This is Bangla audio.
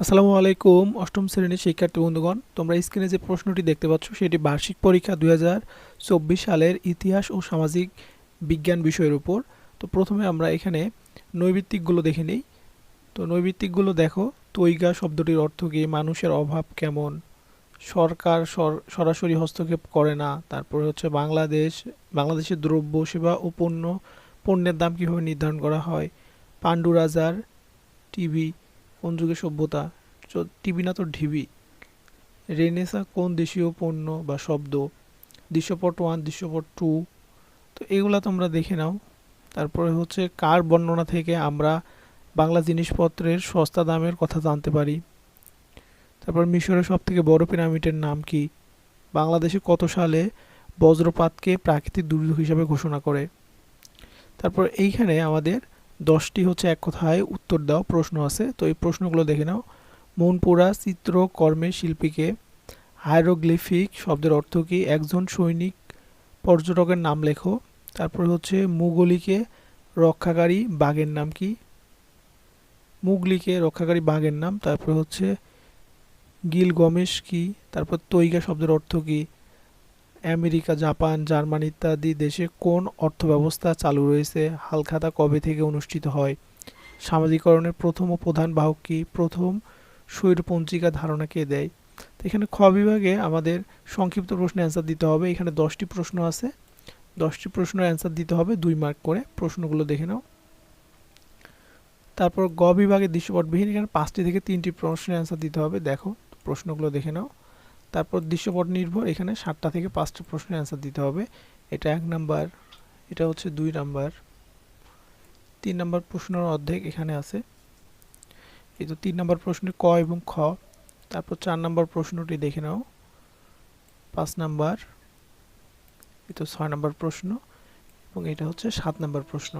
আসসালামু আলাইকুম, অষ্টম শ্রেণির শিক্ষার্থী বন্ধুগণ, তোমরা স্ক্রিনে যে প্রশ্নটি দেখতে পাচ্ছ, সেটি বার্ষিক পরীক্ষা দুই হাজার চব্বিশ সালের ইতিহাস ও সামাজিক বিজ্ঞান বিষয়ের উপর। তো প্রথমে আমরা এখানে নৈবিত্তিকগুলো দেখে নিই। তো নৈবিত্তিকগুলো দেখো, তৈগা শব্দটির অর্থ কী, মানুষের অভাব কেমন, সরকার সর- সরাসরি হস্তক্ষেপ করে না, তারপরে হচ্ছে বাংলাদেশ, বাংলাদেশের দ্রব্য, সেবা ও পণ্য, পণ্যের দাম কীভাবে নির্ধারণ করা হয় পাণ্ডু রাজার টিভি কোন যুগের সভ্যতা? টিভি না তো ঢিবি? রেনেসা কোন দেশীয় পণ্য বা শব্দ? দৃশ্যপট ওয়ান, দৃশ্যপট টু? তো এগুলা তোমরা দেখে নাও। তারপরে হচ্ছে কার বর্ণনা থেকে আমরা বাংলা জিনিসপত্রের সস্তা দামের কথা জানতে পারি? তারপর মিশরের সব থেকে বড় পিরামিডের নাম কি? বাংলাদেশে কত সালে বজ্রপাতকে প্রাকৃতিক দুর্যোগ হিসাবে ঘোষণা করে? তারপর এইখানে আমাদের দশটি হচ্ছে এক কথায় উত্তর দাও, প্রশ্ন আছে। তো এই প্রশ্নগুলো দেখে নাও। মনপুরা চিত্রকর্মের শিল্পীকে হাইরোগ্লিফিক শব্দের অর্থ কী? একজন সৈনিক পর্যটকের নাম লেখো। তারপর হচ্ছে মুগলিকে রক্ষাকারী বাঘের নাম কি? মুগলিকে রক্ষাকারী বাঘের নাম। তারপর হচ্ছে গিলগমেশ কি? তারপর তৈগা শব্দের অর্থ কী? আমেরিকা, জাপান, জার্মানি ইত্যাদি দেশে কোন অর্থব্যবস্থা চালু রয়েছে, হালখাতা কবে থেকে অনুষ্ঠিত হয়? সামাজিকরণের প্রথম ও প্রধান বাহক কি? প্রথম স্বৈরপঞ্জিকা ধারণা কে দেয়? তো এখানে খ বিভাগে আমাদের সংক্ষিপ্ত প্রশ্নের অ্যান্সার দিতে হবে। এখানে দশটি প্রশ্ন আছে। দশটি প্রশ্নের অ্যান্সার দিতে হবে দুই মার্ক করে। প্রশ্নগুলো দেখে নাও। তারপর গ বিভাগের দৃশ্যপটবিহীন এখানে পাঁচটি থেকে তিনটি প্রশ্নের অ্যান্সার দিতে হবে। দেখো, প্রশ্নগুলো দেখে নাও। তারপর দৃশ্যপট নির্ভর, এখানে সাতটা থেকে পাঁচটা প্রশ্নের অ্যান্সার দিতে হবে। এটা এক নাম্বার, এটা হচ্ছে দুই নাম্বার। তিন নাম্বার প্রশ্নের অর্ধেক এখানে আছে। এই তো তিন নাম্বার প্রশ্নে ক এবং খ। তারপর চার নাম্বার প্রশ্নটি দেখে নাও। পাঁচ নাম্বার, এই তো ছয় নাম্বার প্রশ্ন এবং এটা হচ্ছে সাত নাম্বার প্রশ্ন।